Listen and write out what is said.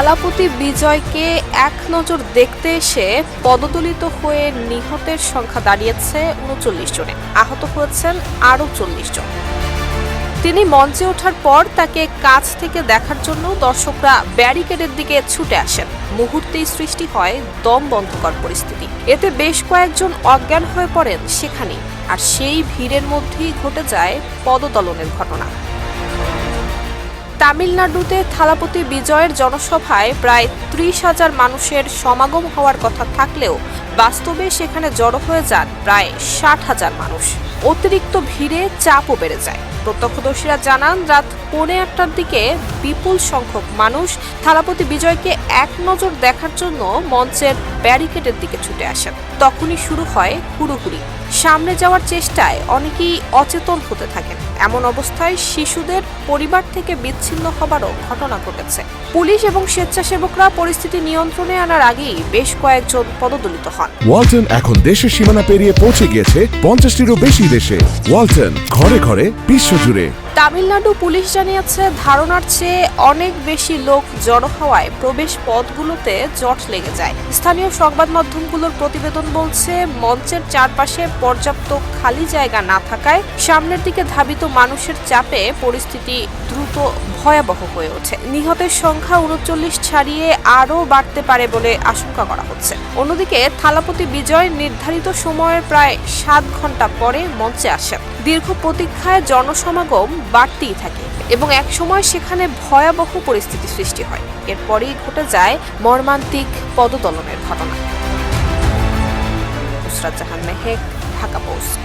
থালাপতি বিজয়কে এক নজর দেখতে এসে পদদলিত হয়ে নিহতের সংখ্যা দাঁড়িয়েছে উনচল্লিশ জনে। আহত হয়েছেন আরও চল্লিশ জন। তিনি মঞ্চে ওঠার পর তাকে কাছ থেকে দেখার জন্য দর্শকরা ব্যারিকেডের দিকে ছুটে আসেন। মুহূর্তেই সৃষ্টি হয় দম বন্ধকর পরিস্থিতি। এতে বেশ কয়েকজন অজ্ঞান হয়ে পড়েন সেখানেই। আর সেই ভিড়ের মধ্যেই ঘটে যায় পদদলনের ঘটনা। তামিলনাড়ুতে থালাপতি বিজয়ের জনসভায় প্রায় ত্রিশ হাজার মানুষের সমাগম হওয়ার কথা থাকলেও বাস্তবে সেখানে জড়ো হয়ে যান প্রায় ষাট হাজার মানুষ। অতিরিক্ত ভিড়ে চাপও বেড়ে যায়। প্রত্যক্ষদর্শীরা জানান, রাত পৌনে আটটার দিকে বিপুল সংখ্যক মানুষ থালাপতি বিজয়কে এক নজর দেখার জন্য মঞ্চের ব্যারিকেডের দিকে ছুটে আসেন। তখনই শুরু হয় হুড়োহুড়ি। সামনে যাওয়ার চেষ্টায় অনেকেই অচেতন হতে থাকেন। এমন অবস্থায় শিশুদের পরিবার থেকে বিচ্ছিন্ন হবারও ঘটনা ঘটেছে। পুলিশ এবং স্বেচ্ছাসেবকরা পরিস্থিতি নিয়ন্ত্রণে আনার আগেই বেশ কয়েকজন পদদলিত হন। ওয়ালটন এখন দেশের সীমানা পেরিয়ে পৌঁছে গিয়েছে পঞ্চাশটিরও বেশি দেশে। ওয়ালটন ঘরে ঘরে বিশ্বজুড়ে তামিলনাড়ু পুলিশ জানিয়েছে, ধারণার চেয়ে অনেক বেশি লোক জড়ো হওয়ায় প্রবেশ পথগুলোতে জট লেগে যায়। স্থানীয় সংবাদ মাধ্যমগুলোর প্রতিবেদন বলছে, মঞ্চের চারপাশে পর্যাপ্ত খালি জায়গা না থাকায় সামনের দিকে ধাবিত মানুষের চাপে পরিস্থিতি দ্রুত ভয়াবহ হয়ে ওঠে। নিহতের সংখ্যা উনচল্লিশ ছাড়িয়ে আরও বাড়তে পারে বলে আশঙ্কা করা হচ্ছে। অন্যদিকে, থালাপতি বিজয় নির্ধারিত সময়ের প্রায় সাত ঘণ্টা পরে মঞ্চে আসেন। দীর্ঘ প্রতীক্ষায় জনসমাগম বাড়তেই থাকে এবং এক সময় সেখানে ভয়াবহ পরিস্থিতি সৃষ্টি হয়। এরপরেই ঘটে যায় মর্মান্তিক পদতলনের ঘটনা। নুসরাত জাহান মেহেক, ঢাকা পোস্ট।